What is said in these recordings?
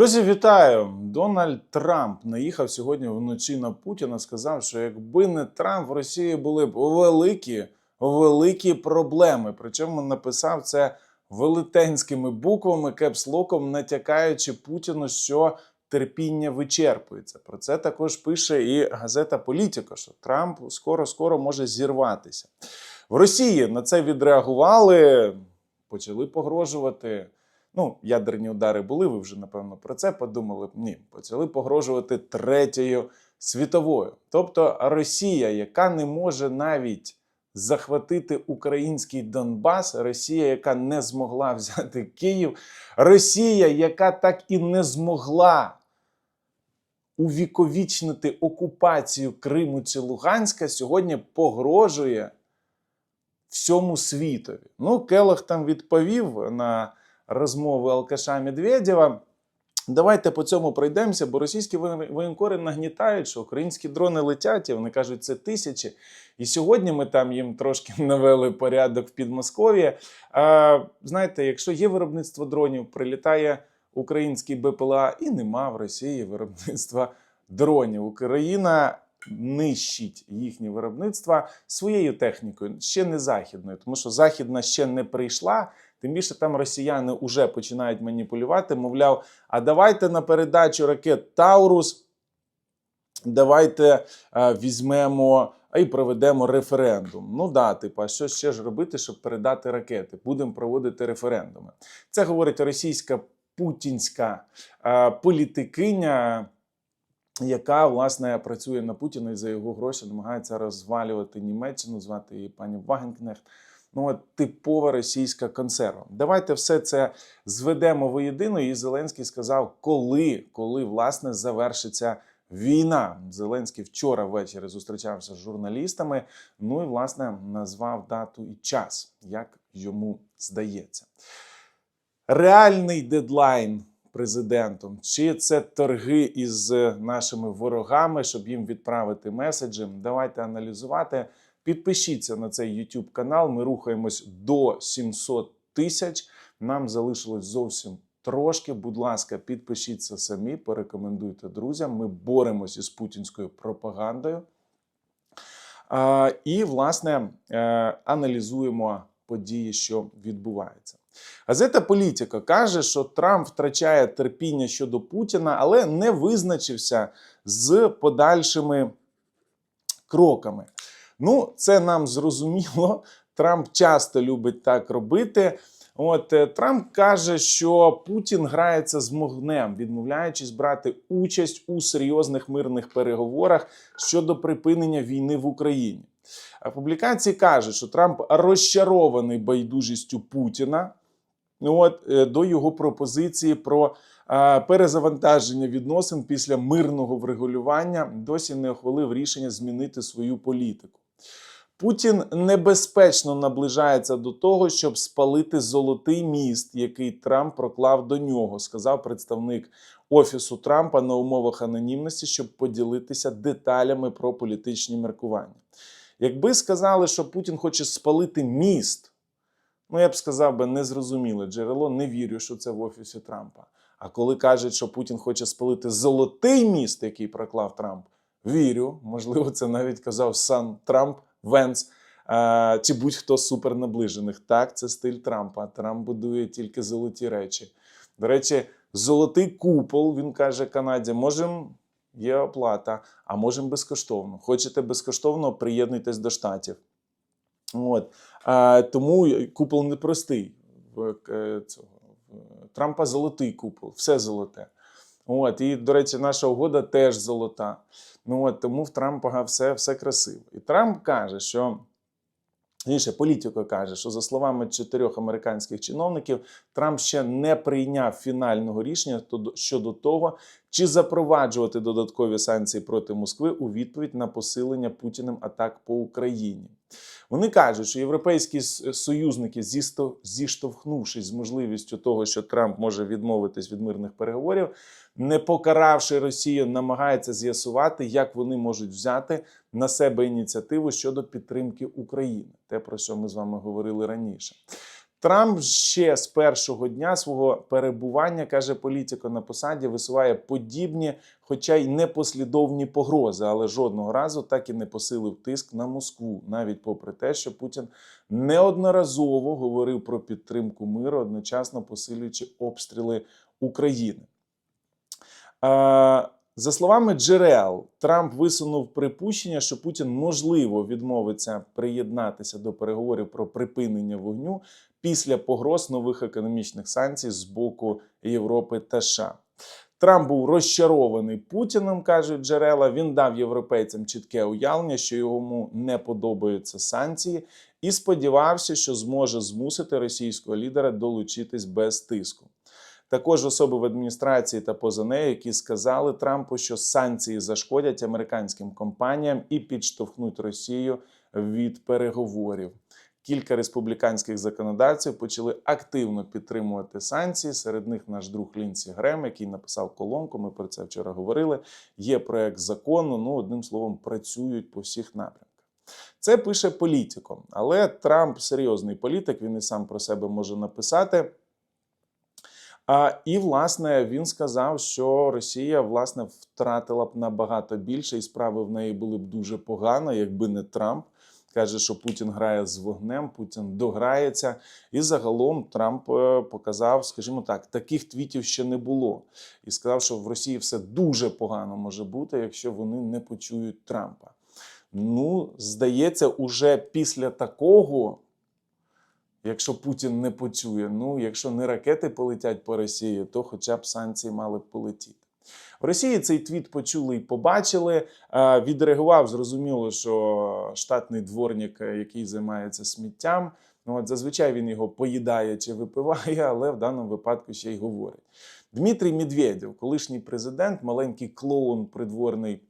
Друзі, вітаю! Дональд Трамп наїхав сьогодні вночі на Путіна. Сказав, що якби не Трамп, в Росії були б великі, великі проблеми. Причому написав це велетенськими буквами, кепслоком, натякаючи Путіну, що терпіння вичерпується. Про це також пише і газета Політіко, що Трамп скоро-скоро може зірватися. В Росії на це відреагували, почали погрожувати. Ну, ядерні удари були, ви вже напевно про це подумали. Ні, почали погрожувати третьою світовою. Тобто Росія, яка не може навіть захватити український Донбас, Росія, яка не змогла взяти Київ, Росія, яка так і не змогла увіковічнити окупацію Криму чи Луганська, сьогодні погрожує всьому світові. Ну, Келох там відповів на розмови Алкаша Медведєва. Давайте по цьому пройдемося, бо російські воєнкори нагнітають, що українські дрони летять, і вони кажуть, це тисячі. І сьогодні ми там їм трошки навели порядок в Підмосков'ї. А, знаєте, якщо є виробництво дронів, прилітає український БПЛА, і нема в Росії виробництва дронів. Україна нищить їхнє виробництво своєю технікою, ще не західною, тому що західна ще не прийшла. Тим більше там росіяни вже починають маніпулювати. Мовляв, а давайте на передачу ракет Таурус, давайте е, візьмемо а і проведемо референдум. Ну да, типу, що ще ж робити, щоб передати ракети? Будемо проводити референдуми. Це говорить російська путінська е, політикиня. Яка власне працює на Путіна і за його гроші намагається розвалювати Німеччину, звати її пані Вагенкнехт. Ну, от типова російська консерва. Давайте все це зведемо воєдино. І Зеленський сказав, коли, коли власне завершиться війна. Зеленський вчора ввечері зустрічався з журналістами. Ну і власне назвав дату і час, як йому здається. Реальний дедлайн президентом, чи це торги із нашими ворогами, щоб їм відправити меседжі. Давайте аналізувати. Підпишіться на цей YouTube канал. Ми рухаємось до 700 тисяч. Нам залишилось зовсім трошки. Будь ласка, підпишіться самі, порекомендуйте друзям. Ми боремось із путінською пропагандою. І, власне, е, аналізуємо події, що відбуваються. Газета Політика каже, що Трамп втрачає терпіння щодо Путіна, але не визначився з подальшими кроками. Ну, це нам зрозуміло. Трамп часто любить так робити. От е, Трамп каже, що Путін грається з вогнем, відмовляючись брати участь у серйозних мирних переговорах щодо припинення війни в Україні. А публікації кажуть, що Трамп розчарований байдужістю Путіна. От е, до його пропозиції про перезавантаження відносин після мирного врегулювання досі не ухвалив рішення змінити свою політику. Путін небезпечно наближається до того, щоб спалити золотий міст, який Трамп проклав до нього, сказав представник офісу Трампа на умовах анонімності, щоб поділитися деталями про політичні міркування. Якби сказали, що Путін хоче спалити міст, ну я б сказав би незрозуміле джерело, не вірю, що це в офісі Трампа. А коли кажуть, що Путін хоче спалити золотий міст, який проклав Трамп, вірю. Можливо, це навіть казав сам Трамп, Венс чи будь-хто з супернаближених. Так, це стиль Трампа. Трамп будує тільки золоті речі. До речі, золотий купол, він каже Канаді, можемо. Є оплата, а можемо безкоштовно. Хочете безкоштовно, приєднуйтесь до штатів. От. А, тому купол непростий. Е, цього, Трампа золотий купол, все золоте. От, і, до речі, наша угода теж золота. Ну, от, тому в Трампа все, все красиво. І Трамп каже, що. Інше політико каже, що за словами чотирьох американських чиновників, Трамп ще не прийняв фінального рішення щодо того, чи запроваджувати додаткові санкції проти Москви у відповідь на посилення Путіним атак по Україні. Вони кажуть, що європейські союзники, зіштовхнувшись з можливістю того, що Трамп може відмовитись від мирних переговорів, не покаравши Росію, намагаються з'ясувати, як вони можуть взяти на себе ініціативу щодо підтримки України, те про що ми з вами говорили раніше. Трамп ще з першого дня свого перебування, каже політико на посаді, висуває подібні, хоча й непослідовні погрози, але жодного разу так і не посилив тиск на Москву, навіть попри те, що Путін неодноразово говорив про підтримку миру, одночасно посилюючи обстріли України. Е, За словами джерел, Трамп висунув припущення, що Путін можливо відмовиться приєднатися до переговорів про припинення вогню після погроз нових економічних санкцій з боку Європи та США. Трамп був розчарований Путіним, кажуть джерела. Він дав європейцям чітке уявлення, що йому не подобаються санкції, і сподівався, що зможе змусити російського лідера долучитись без тиску. Також особи в адміністрації та поза нею, які сказали Трампу, що санкції зашкодять американським компаніям і підштовхнуть Росію від переговорів. Кілька республіканських законодавців почали активно підтримувати санкції. Серед них наш друг Лінсі Грем, який написав колонку. Ми про це вчора говорили. Є проект закону. Ну, одним словом, працюють по всіх напрямках. Це пише політиком, але Трамп серйозний політик. Він і сам про себе може написати. А, і власне він сказав, що Росія власне втратила б набагато більше, і справи в неї були б дуже погано, якби не Трамп. Каже, що Путін грає з вогнем, Путін дограється. І загалом Трамп е, показав, скажімо так, таких твітів ще не було. І сказав, що в Росії все дуже погано може бути, якщо вони не почують Трампа. Ну, здається, уже після такого. Якщо Путін не почує, ну якщо не ракети полетять по Росії, то хоча б санкції мали б полетіти. В Росії цей твіт почули і побачили. Відреагував, зрозуміло, що штатний дворник, е, який займається сміттям, ну от зазвичай він його поїдає чи випиває, але в даному випадку ще й говорить. Дмитрій Медведєв, колишній президент, маленький клоун придворний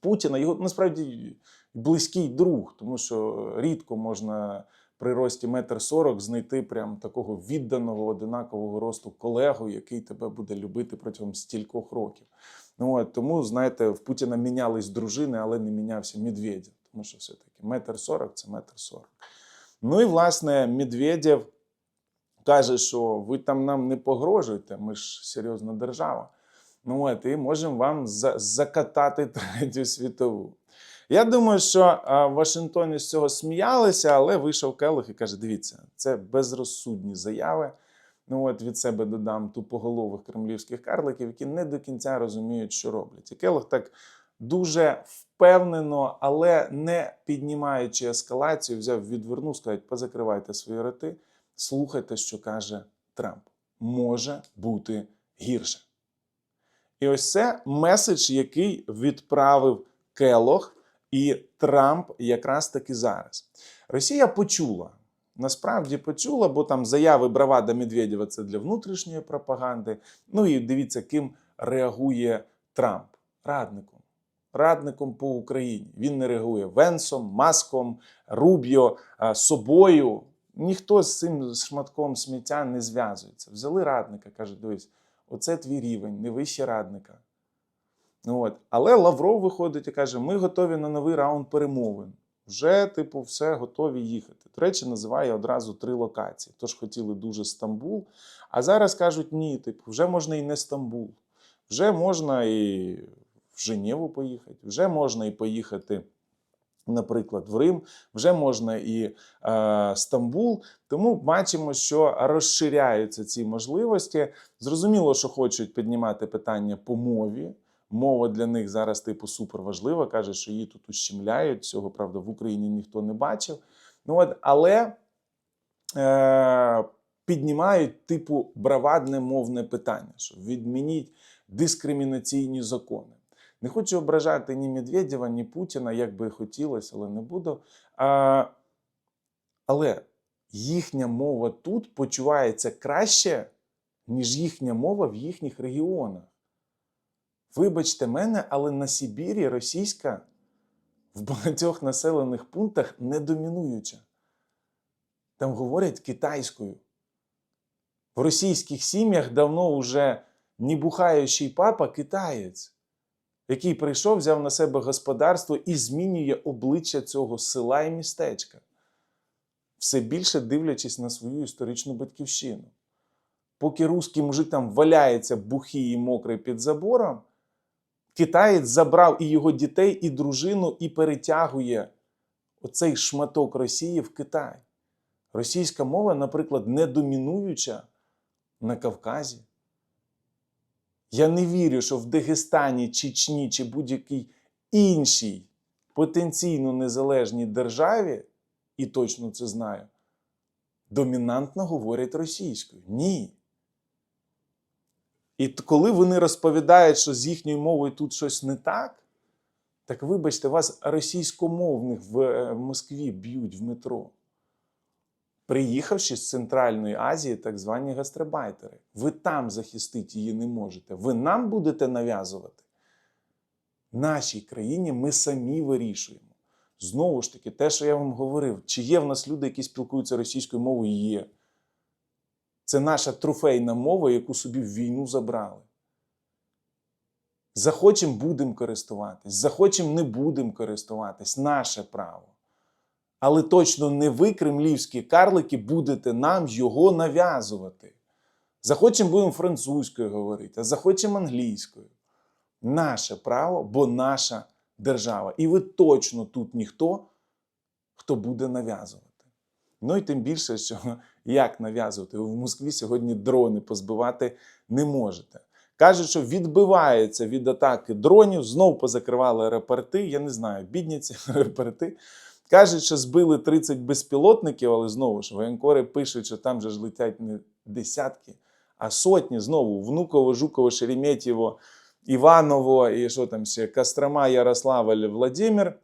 Путіна, його насправді близький друг, тому що рідко можна при рості метр сорок знайти прям такого відданого одинакового росту колегу, який тебе буде любити протягом стількох років. Ну от тому, знаєте, в Путіна мінялись дружини, але не мінявся Медведєв, тому що все-таки метр сорок це метр сорок. Ну і власне Медведєв каже, що ви там нам не погрожуєте, ми ж серйозна держава. Ну от, і можемо вам за- закатати третю світову. Я думаю, що а, в Вашингтоні з цього сміялися, але вийшов Келлог і каже: дивіться, це безрозсудні заяви. Ну от від себе додам тупоголових кремлівських карликів, які не до кінця розуміють, що роблять. І Келлог так дуже впевнено, але не піднімаючи ескалацію, взяв відвернув, сказав, позакривайте свої роти, слухайте, що каже Трамп. Може бути гірше. І ось це меседж, який відправив Келох і Трамп якраз таки зараз. Росія почула. Насправді почула, бо там заяви Бравада Медведєва це для внутрішньої пропаганди. Ну і дивіться, ким реагує Трамп радником. Радником по Україні. Він не реагує Венсом, Маском, Рубіо, собою. Ніхто з цим шматком сміття не зв'язується. Взяли радника, каже: дивись, оце твій рівень, не вище радника. От. Але Лавров виходить і каже: ми готові на новий раунд перемовин. Вже, типу, все готові їхати. До речі, називає одразу три локації. Тож хотіли дуже Стамбул. А зараз кажуть, ні, типу, вже можна і не Стамбул. Вже можна і в Женєву поїхати, вже можна і поїхати, наприклад, в Рим, вже можна і е, Стамбул. Тому бачимо, що розширяються ці можливості. Зрозуміло, що хочуть піднімати питання по мові. Мова для них зараз, типу, супер важлива. Каже, що її тут ущемляють. Цього правда в Україні ніхто не бачив. Ну от, але е, піднімають типу бравадне мовне питання, що відмініть дискримінаційні закони. Не хочу ображати ні Медведєва, ні Путіна, як би хотілося, але не буду. А, але їхня мова тут почувається краще, ніж їхня мова в їхніх регіонах. Вибачте мене, але на Сибірі російська в багатьох населених пунктах не домінуюча. Там говорять китайською. В російських сім'ях давно вже не бухаючий папа китаєць, який прийшов, взяв на себе господарство і змінює обличчя цього села і містечка. все більше дивлячись на свою історичну батьківщину. Поки русський мужик там валяється бухий і мокрий під забором, китаєць забрав і його дітей, і дружину, і перетягує оцей шматок Росії в Китай. Російська мова, наприклад, не домінуюча на Кавказі. Я не вірю, що в Дагестані, Чечні чи будь-якій іншій потенційно незалежній державі, і точно це знаю, домінантно говорять російською. Ні. І коли вони розповідають, що з їхньою мовою тут щось не так, так вибачте, вас російськомовних в е, Москві б'ють в метро. Приїхавши з Центральної Азії, так звані гастребайтери. Ви там захистити її не можете. Ви нам будете нав'язувати. Нашій країні ми самі вирішуємо. Знову ж таки, те, що я вам говорив, чи є в нас люди, які спілкуються російською мовою, є. Це наша трофейна мова, яку собі в війну забрали. Захочемо будемо користуватись, захочемо не будемо користуватись. Наше право. Але точно не ви, кремлівські карлики, будете нам його нав'язувати. Захочемо будемо французькою говорити, а захочемо англійською. Наше право, бо наша держава. І ви точно тут ніхто, хто буде нав'язувати. Ну і тим більше, що як нав'язувати? Ви в Москві сьогодні дрони позбивати не можете. Кажуть, що відбивається від атаки дронів, знов позакривали аеропорти. Я не знаю, бідні ці аеропорти. Кажуть, що збили 30 безпілотників, але знову ж воєнкори пишуть, що там же ж летять не десятки, а сотні знову Внуково, Жуково, Шереметьєво, Іваново і що там ще Кострома, Ярославль, Владимир.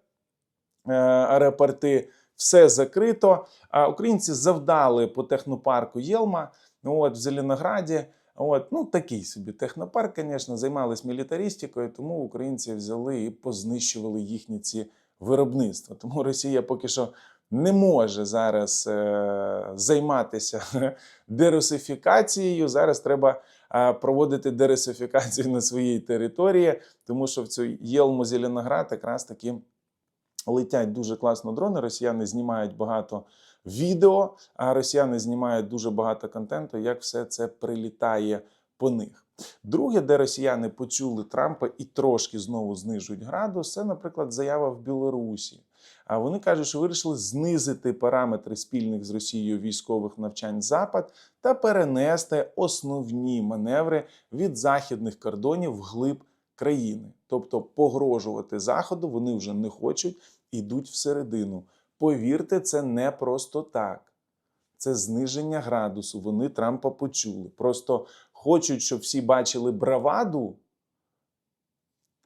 Е, аеропорти, все закрито. А українці завдали по технопарку Єлма. От в Зеленограді. От, ну такий собі технопарк, звісно, займались мілітаристикою, тому українці взяли і познищували їхні ці виробництва. Тому Росія поки що не може зараз е, займатися дерусифікацією. Зараз треба е, проводити дерусифікацію на своїй території, тому що в цю Єлму Зеленоград якраз таки летять дуже класно дрони. Росіяни знімають багато відео, а росіяни знімають дуже багато контенту, як все це прилітає по них. Друге, де росіяни почули Трампа і трошки знову знижують градус, це, наприклад, заява в Білорусі. А вони кажуть, що вирішили знизити параметри спільних з Росією військових навчань Запад та перенести основні маневри від західних кордонів вглиб країни. Тобто погрожувати Заходу вони вже не хочуть, ідуть всередину. Повірте, це не просто так. Це зниження градусу. Вони Трампа почули. Просто хочуть, щоб всі бачили браваду,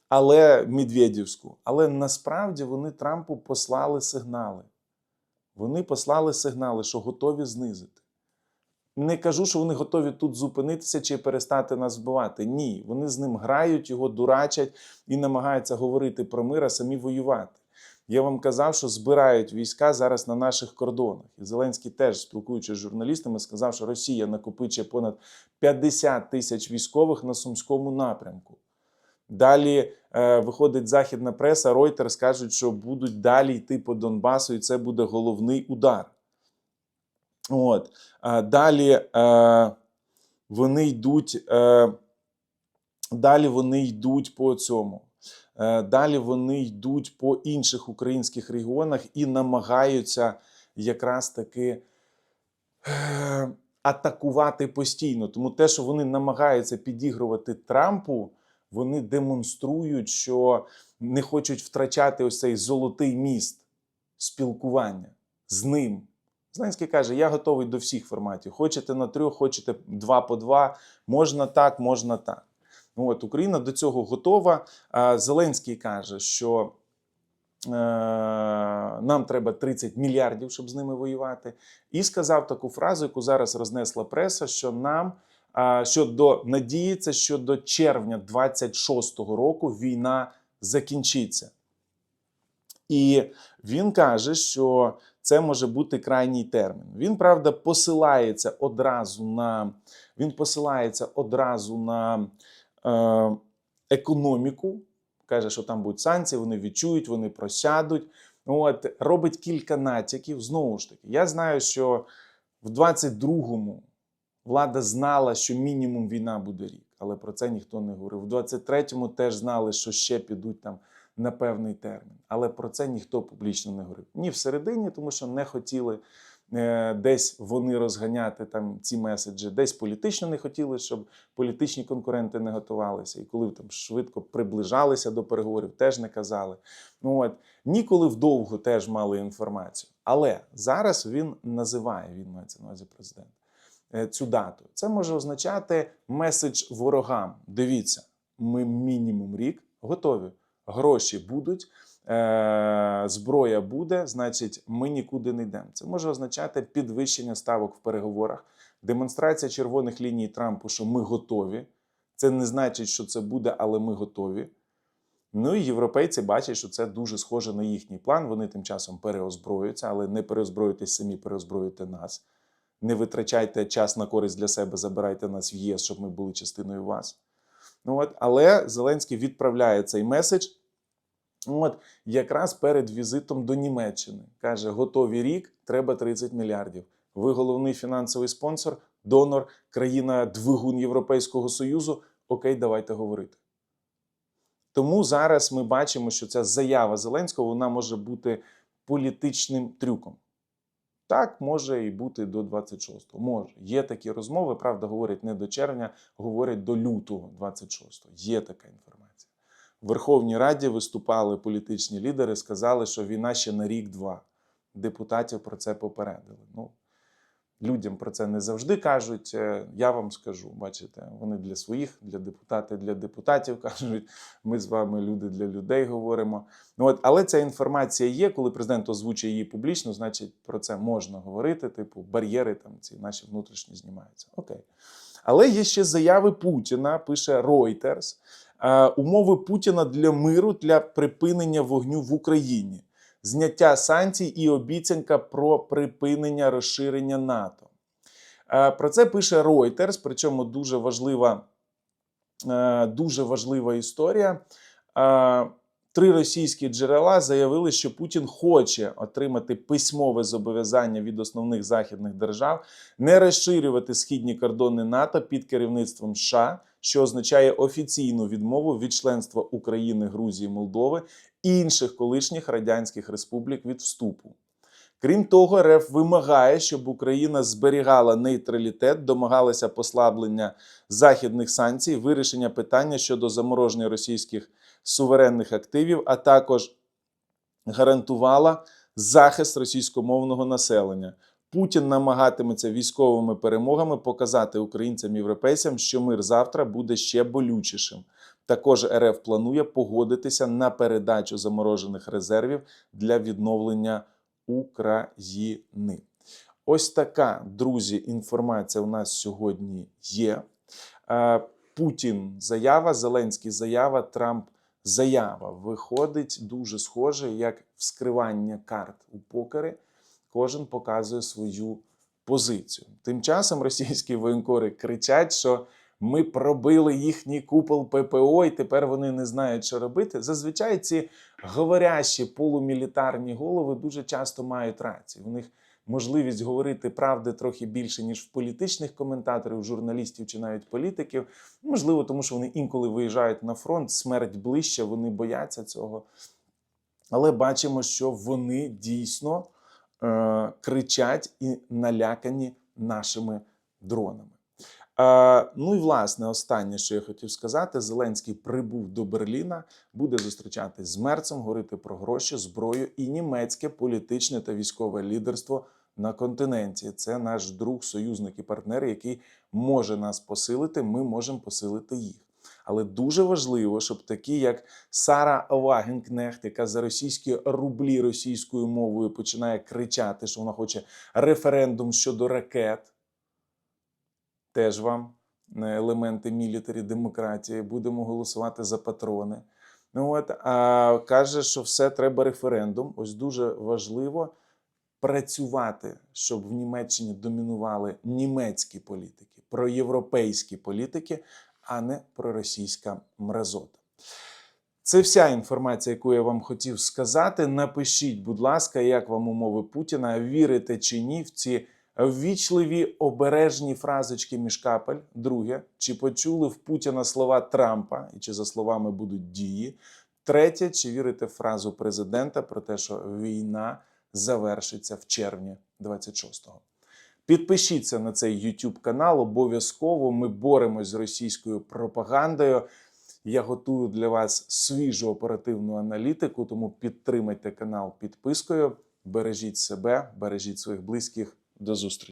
але Медведівську. Але насправді вони Трампу послали сигнали. Вони послали сигнали, що готові знизити. Не кажу, що вони готові тут зупинитися чи перестати нас вбивати. Ні, вони з ним грають, його дурачать і намагаються говорити про мир, а самі воювати. Я вам казав, що збирають війська зараз на наших кордонах. І Зеленський теж, спілкуючись з журналістами, сказав, що Росія накопичує понад 50 тисяч військових на сумському напрямку. Далі е, виходить західна преса, Reuters кажуть, що будуть далі йти по Донбасу, і це буде головний удар. От. Е, далі е, вони йдуть. Е, далі вони йдуть по цьому. Е, Далі вони йдуть по інших українських регіонах і намагаються якраз таки е, атакувати постійно. Тому те, що вони намагаються підігрувати Трампу, вони демонструють, що не хочуть втрачати ось цей золотий міст спілкування з ним. Зеленський каже: я готовий до всіх форматів. Хочете на трьох, хочете два по два, можна так, можна так. Ну, От Україна до цього готова. Зеленський каже, що е, нам треба 30 мільярдів, щоб з ними воювати. І сказав таку фразу, яку зараз рознесла преса, що нам а, що надіється, що до червня 26-го року війна закінчиться. І він каже, що це може бути крайній термін. Він правда посилається одразу на він посилається одразу на економіку. Каже, що там будуть санкції, вони відчують, вони просядуть. От робить кілька натяків. Знову ж таки, я знаю, що в 22-му влада знала, що мінімум війна буде рік, але про це ніхто не говорив. В 23-му теж знали, що ще підуть там на певний термін, але про це ніхто публічно не говорив. Ні всередині, тому що не хотіли е, десь вони розганяти там ці меседжі, десь політично не хотіли, щоб політичні конкуренти не готувалися. І коли там швидко приближалися до переговорів, теж не казали. Ну от ніколи вдовго теж мали інформацію. Але зараз він називає, він мається на увазі президент, е, цю дату. Це може означати меседж ворогам. Дивіться, ми мінімум рік готові. Гроші будуть, е- зброя буде, значить, ми нікуди не йдемо. Це може означати підвищення ставок в переговорах, демонстрація червоних ліній Трампу, що ми готові. Це не значить, що це буде, але ми готові. Ну і європейці бачать, що це дуже схоже на їхній план. Вони тим часом переозброюються, але не переозброюйтесь самі, переозброюйте нас. Не витрачайте час на користь для себе, забирайте нас в ЄС, щоб ми були частиною вас. Ну от, але Зеленський відправляє цей меседж. От якраз перед візитом до Німеччини каже: готові рік, треба 30 мільярдів. Ви головний фінансовий спонсор, донор, країна двигун Європейського Союзу. Окей, давайте говорити. Тому зараз ми бачимо, що ця заява Зеленського вона може бути політичним трюком. Так, може і бути до 26-го. Може. Є такі розмови, правда, говорять не до червня, говорять до лютого 26-го. Є така інформація. Верховній Раді виступали політичні лідери, сказали, що війна ще на рік-два. Депутатів про це попередили. Ну, людям про це не завжди кажуть. Е, Я вам скажу, бачите, вони для своїх, для депутатів, для депутатів кажуть. Ми з вами люди для людей говоримо. Ну от, але ця інформація є. Коли президент озвучує її публічно, значить про це можна говорити. Типу, бар'єри там ці наші внутрішні знімаються. Окей. Але є ще заяви Путіна, пише Reuters. Е, умови Путіна для миру для припинення вогню в Україні зняття санкцій і обіцянка про припинення розширення НАТО. Е, Про це пише Reuters, причому дуже важлива, е, дуже важлива історія. Три російські джерела заявили, що Путін хоче отримати письмове зобов'язання від основних західних держав не розширювати східні кордони НАТО під керівництвом США, що означає офіційну відмову від членства України, Грузії, Молдови і інших колишніх радянських республік від вступу. Крім того, РФ вимагає, щоб Україна зберігала нейтралітет, домагалася послаблення західних санкцій, вирішення питання щодо замороження російських суверенних активів, а також гарантувала захист російськомовного населення. Путін намагатиметься військовими перемогами показати українцям європейцям, що мир завтра буде ще болючішим. Також РФ планує погодитися на передачу заморожених резервів для відновлення України. Ось така, друзі, інформація у нас сьогодні є. Е, Путін заява, Зеленський заява, Трамп заява. Виходить дуже схоже, як вскривання карт у покери. Кожен показує свою позицію. Тим часом російські воєнкори кричать, що ми пробили їхній купол ППО, і тепер вони не знають, що робити. Зазвичай ці говорящі полумілітарні голови дуже часто мають рацію. У них можливість говорити правди трохи більше, ніж в політичних коментаторів, журналістів чи навіть політиків. Можливо, тому що вони інколи виїжджають на фронт, смерть ближче, вони бояться цього. Але бачимо, що вони дійсно е, кричать і налякані нашими дронами. Е, ну і власне, останнє, що я хотів сказати: Зеленський прибув до Берліна, буде зустрічатись з Мерцем, говорити про гроші, зброю і німецьке політичне та військове лідерство на континенті. Це наш друг, союзник і партнер, який може нас посилити. Ми можемо посилити їх. Але дуже важливо, щоб такі, як Сара Вагенкнехт, яка за російські рублі російською мовою починає кричати, що вона хоче референдум щодо ракет теж вам е, елементи мілітарі демократії. Будемо голосувати за патрони. Ну от а каже, що все треба референдум. Ось дуже важливо працювати, щоб в Німеччині домінували німецькі політики, проєвропейські політики, а не проросійська мразота. Це вся інформація, яку я вам хотів сказати. Напишіть, будь ласка, як вам умови Путіна, вірите чи ні в ці ввічливі обережні фразочки між капель. Друге, чи почули в Путіна слова Трампа, і чи за словами будуть дії? Третє, чи вірите в фразу президента про те, що війна завершиться в червні 26-го? Підпишіться на цей YouTube канал. Обов'язково ми боремось з російською пропагандою. Я готую для вас свіжу оперативну аналітику, тому підтримайте канал підпискою. Бережіть себе, бережіть своїх близьких. До зустрічі.